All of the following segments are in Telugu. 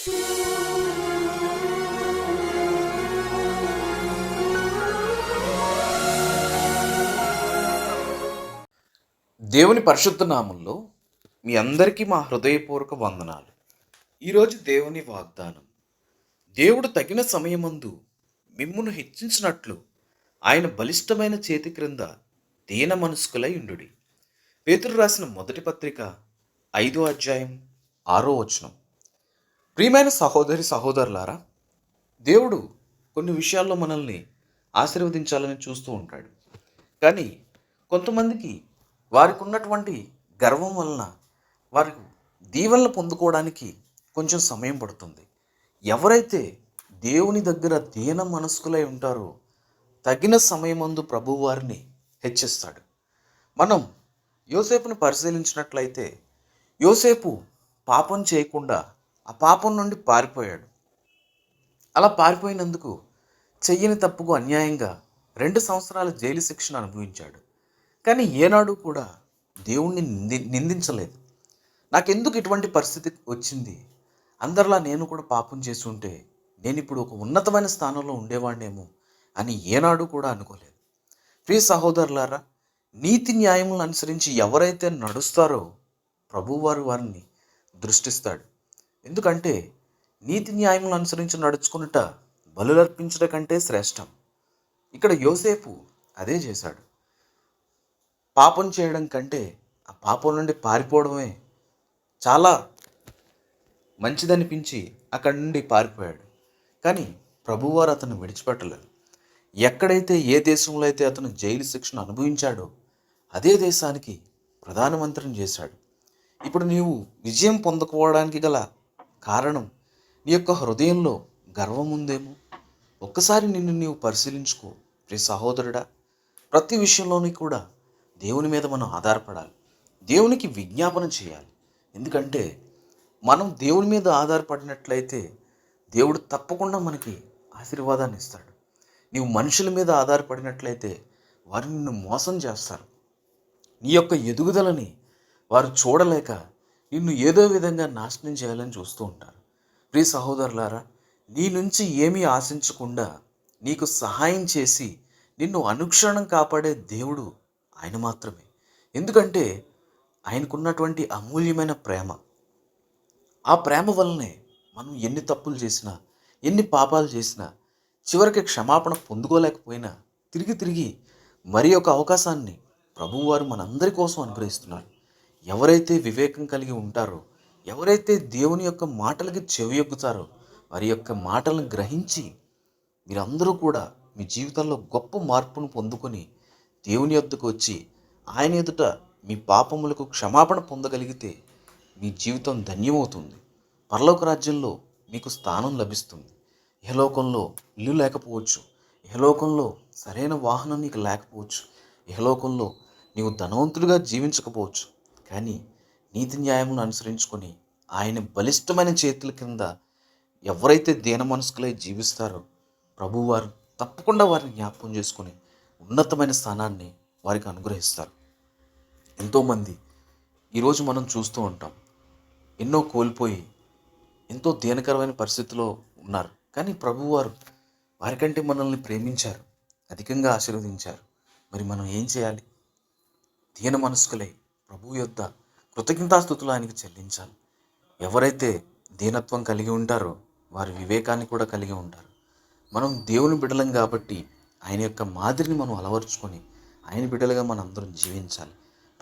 దేవుని పరిశుద్ధ నామంలో మీ అందరికీ మా హృదయపూర్వక వందనాలు. ఈరోజు దేవుని వాగ్దానం. దేవుడు తగిన సమయమందు మిమ్మును హెచ్చించినట్లు ఆయన బలిష్టమైన చేతి క్రింద దీన మనస్కులై ఉండు పేతురు రాసిన మొదటి పత్రిక ఐదో అధ్యాయం ఆరో వచనం. ప్రియమైన సహోదరి సహోదరులారా దేవుడు కొన్ని విషయాల్లో మనల్ని ఆశీర్వదించాలని చూస్తూ ఉంటాడు. కానీ కొంతమందికి వారికి ఉన్నటువంటి గర్వం వలన వారికి దీవెనలు పొందుకోవడానికి కొంచెం సమయం పడుతుంది. ఎవరైతే దేవుని దగ్గర దీన మనస్కులై ఉంటారో తగిన సమయమందు ప్రభు వారిని హెచ్చిస్తాడు. మనం యోసేపును పరిశీలించినట్లయితే యోసేపు పాపం చేయకుండా ఆ పాపం నుండి పారిపోయాడు. అలా పారిపోయినందుకు చెయ్యని తప్పుకు అన్యాయంగా రెండు సంవత్సరాల జైలు శిక్షను అనుభవించాడు. కానీ ఏనాడు కూడా దేవుణ్ణి నింది నిందించలేదు. నాకెందుకు ఇటువంటి పరిస్థితి వచ్చింది? అందరిలా నేను కూడా పాపం చేసి ఉంటే నేను ఇప్పుడు ఒక ఉన్నతమైన స్థానంలో ఉండేవాడినేమో అని ఏనాడు కూడా అనుకోలేదు. ప్రియ సహోదరులారా నీతి న్యాయములను అనుసరించి ఎవరైతే నడుస్తారో ప్రభువారు వారిని దృష్టిస్తాడు. ఎందుకంటే నీతి న్యాయములను అనుసరించి నడుచుకున్నట బలులర్పించుట కంటే శ్రేష్టం. ఇక్కడ యోసేపు అదే చేశాడు. పాపం చేయడం కంటే ఆ పాపం నుండి పారిపోవడమే చాలా మంచిదనిపించి అక్కడి నుండి పారిపోయాడు. కానీ ప్రభువారు అతను విడిచిపెట్టలేదు. ఎక్కడైతే ఏ దేశంలో అయితే అతను జైలు శిక్షను అనుభవించాడో అదే దేశానికి ప్రధానమంత్రిని చేశాడు. ఇప్పుడు నీవు విజయం పొందకపోవడానికి గల కారణం నీ యొక్క హృదయంలో గర్వం ఉందేమో ఒక్కసారి నిన్ను నీవు పరిశీలించుకో. ప్రియ సహోదరుడా ప్రతి విషయంలోని కూడా దేవుని మీద మనం ఆధారపడాలి. దేవునికి విజ్ఞాపన చేయాలి. ఎందుకంటే మనం దేవుని మీద ఆధారపడినట్లయితే దేవుడు తప్పకుండా మనకి ఆశీర్వాదాన్ని ఇస్తాడు. నీవు మనుషుల మీద ఆధారపడినట్లయితే వారు నిన్ను మోసం చేస్తారు. నీ యొక్క ఎదుగుదలని వారు చూడలేక నిన్ను ఏదో విధంగా నాశనం చేయాలని చూస్తూ ఉంటారు. ప్రియ సహోదరులారా నీ నుంచి ఏమీ ఆశించకుండా నీకు సహాయం చేసి నిన్ను అనుక్షణం కాపాడే దేవుడు ఆయన మాత్రమే. ఎందుకంటే ఆయనకున్నటువంటి అమూల్యమైన ప్రేమ. ఆ ప్రేమ వల్లనే మనం ఎన్ని తప్పులు చేసినా ఎన్ని పాపాలు చేసినా చివరికి క్షమాపణ పొందుకోలేకపోయినా తిరిగి తిరిగి మరి ఒక అవకాశాన్ని ప్రభువారు మనందరి కోసం అనుగ్రహిస్తున్నారు. ఎవరైతే వివేకం కలిగి ఉంటారో ఎవరైతే దేవుని యొక్క మాటలకి చెవియొక్కుతారో వారి యొక్క మాటలను గ్రహించి మీరందరూ కూడా మీ జీవితంలో గొప్ప మార్పును పొందుకొని దేవుని యొద్దకు వచ్చి ఆయన ఎదుట మీ పాపములకు క్షమాపణ పొందగలిగితే మీ జీవితం ధన్యమవుతుంది. పరలోక రాజ్యంలో మీకు స్థానం లభిస్తుంది. యహలోకంలో ఇల్లు లేకపోవచ్చు. యహలోకంలో సరైన వాహనం నీకు లేకపోవచ్చు. ఇహలోకంలో నీవు ధనవంతుడిగా జీవించకపోవచ్చు. కానీ నీతి న్యాయమును అనుసరించుకొని ఆయన బలిష్టమైన చేతుల కింద ఎవరైతే దీన మనస్కులై జీవిస్తారో ప్రభువారు తప్పకుండా వారిని జ్ఞాపకం చేసుకుని ఉన్నతమైన స్థానాన్ని వారికి అనుగ్రహిస్తారు. ఎంతోమంది ఈరోజు మనం చూస్తూ ఉంటాం. ఎన్నో కోల్పోయి ఎంతో దీనకరమైన పరిస్థితిలో ఉన్నారు. కానీ ప్రభువారు వారికంటే మనల్ని ప్రేమించారు. అధికంగా ఆశీర్వదించారు. మరి మనం ఏం చేయాలి? దీన మనస్కులై ప్రభు యొక్క కృతజ్ఞతాస్థుతులు ఆయనకి చెల్లించాలి. ఎవరైతే దీనత్వం కలిగి ఉంటారో వారి వివేకాన్ని కూడా కలిగి ఉంటారు. మనం దేవుని బిడ్డలం కాబట్టి ఆయన యొక్క మాదిరిని మనం అలవర్చుకొని ఆయన బిడ్డలుగా మనం అందరం జీవించాలి.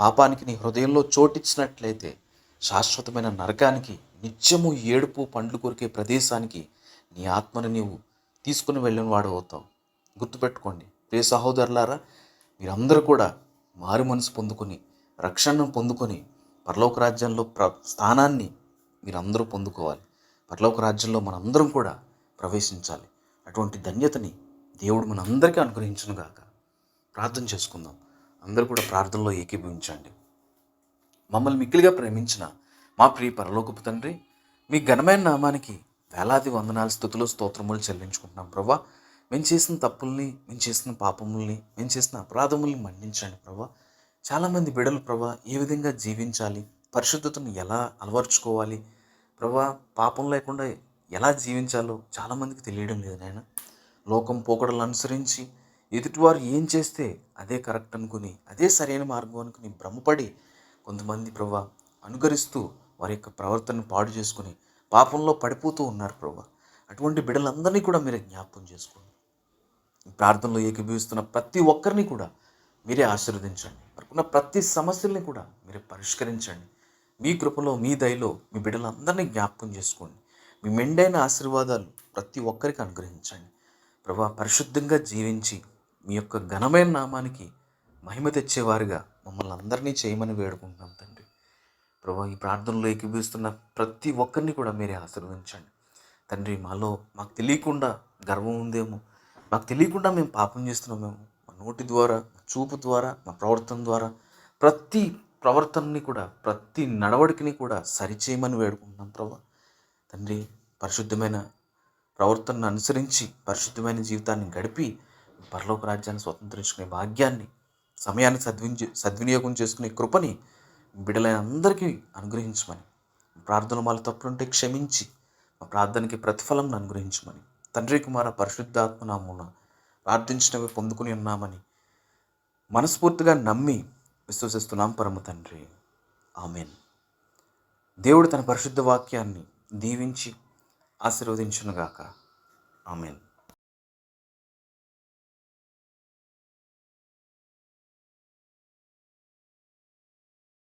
పాపానికి నీ హృదయంలో చోటిచ్చినట్లయితే శాశ్వతమైన నరకానికి నిత్యము ఏడుపు పండ్లు కొరికే ప్రదేశానికి నీ ఆత్మను నీవు తీసుకుని వెళ్ళిన వాడు అవుతావు. గుర్తుపెట్టుకోండి. ప్రియ సహోదరులారా మీరందరూ కూడా మారు మనసు పొందుకొని రక్షణను పొందుకొని పరలోక రాజ్యంలో ప్ర స్థానాన్ని మీరందరూ పొందుకోవాలి. పరలోక రాజ్యంలో మనందరం కూడా ప్రవేశించాలి. అటువంటి ధన్యతని దేవుడు మనందరికీ అనుగ్రహించను గాక. ప్రార్థన చేసుకుందాం. అందరూ కూడా ప్రార్థనలో ఏకీభవించండి. మమ్మల్ని మిక్కిలిగా ప్రేమించిన మా ప్రియ పరలోకపు తండ్రి మీ ఘనమైన నామానికి వేలాది వందనాలు స్థుతులు స్తోత్రములు చెల్లించుకుంటున్నాం ప్రభా. మేము చేసిన తప్పుల్ని మేము చేసిన పాపముల్ని మేము చేసిన అపరాధముల్ని మన్నించండి ప్రభా. చాలామంది బిడలు ప్రభా ఏ విధంగా జీవించాలి? పరిశుద్ధతను ఎలా అలవర్చుకోవాలి? ప్రభా పాపం లేకుండా ఎలా జీవించాలో చాలామందికి తెలియడం లేదు నాయన. లోకం పోకడలు అనుసరించి ఎదుటివారు ఏం చేస్తే అదే కరెక్ట్ అనుకుని అదే సరైన మార్గం అనుకుని భ్రమపడి కొంతమంది ప్రభా అనుకరిస్తూ వారి యొక్క ప్రవర్తనను పాడు చేసుకుని పాపంలో పడిపోతూ ఉన్నారు ప్రభా. అటువంటి బిడ్డలందరినీ కూడా మీరు జ్ఞాపకం చేసుకోండి. ప్రార్థనలో ఏకీభవిస్తున్న ప్రతి ఒక్కరిని కూడా మీరే ఆశీర్వదించండి. వారికున్న ప్రతి సమస్యల్ని కూడా మీరే పరిష్కరించండి. మీ కృపలో మీ దయలో మీ బిడ్డలందరినీ జ్ఞాపకం చేసుకోండి. మీ మెండైన ఆశీర్వాదాలు ప్రతి ఒక్కరికి అనుగ్రహించండి. ప్రభా పరిశుద్ధంగా జీవించి మీ యొక్క ఘనమైన నామానికి మహిమ తెచ్చేవారుగా మమ్మల్ని అందరినీ చేయమని వేడుకుంటున్నాం తండ్రి. ప్రభా ఈ ప్రార్థనలో ఏకీభవిస్తున్న ప్రతి ఒక్కరిని కూడా మీరే ఆశీర్వదించండి. తండ్రి మాలో మాకు తెలియకుండా గర్వం ఉందేమో మాకు తెలియకుండా మేము పాపం చేస్తున్నామేమో నోటి ద్వారా చూపు ద్వారా మా ప్రవర్తన ద్వారా ప్రతి ప్రవర్తనని కూడా ప్రతి నడవడికని కూడా సరిచేయమని వేడుకుంటున్నాం ప్రభా. తండ్రి పరిశుద్ధమైన ప్రవర్తనను అనుసరించి పరిశుద్ధమైన జీవితాన్ని గడిపి పరలోక రాజ్యాన్ని స్వతంత్రించుకునే భాగ్యాన్ని సమయాన్ని సద్వించి సద్వినియోగం చేసుకునే కృపని బిడలైన అందరికీ అనుగ్రహించమని ప్రార్థన వాళ్ళ తప్పులుంటే క్షమించి మా ప్రార్థనకి ప్రతిఫలం అనుగ్రహించమని. తండ్రి కుమార పరిశుద్ధాత్మ నామున ప్రార్థించినవి పొందుకుని ఉన్నామని మనస్ఫూర్తిగా నమ్మి విశ్వసిస్తున్నాం పరమ తండ్రి. ఆమెన్. దేవుడు తన పరిశుద్ధ వాక్యాన్ని దీవించి ఆశీర్వదించునుగాక. ఆమెన్.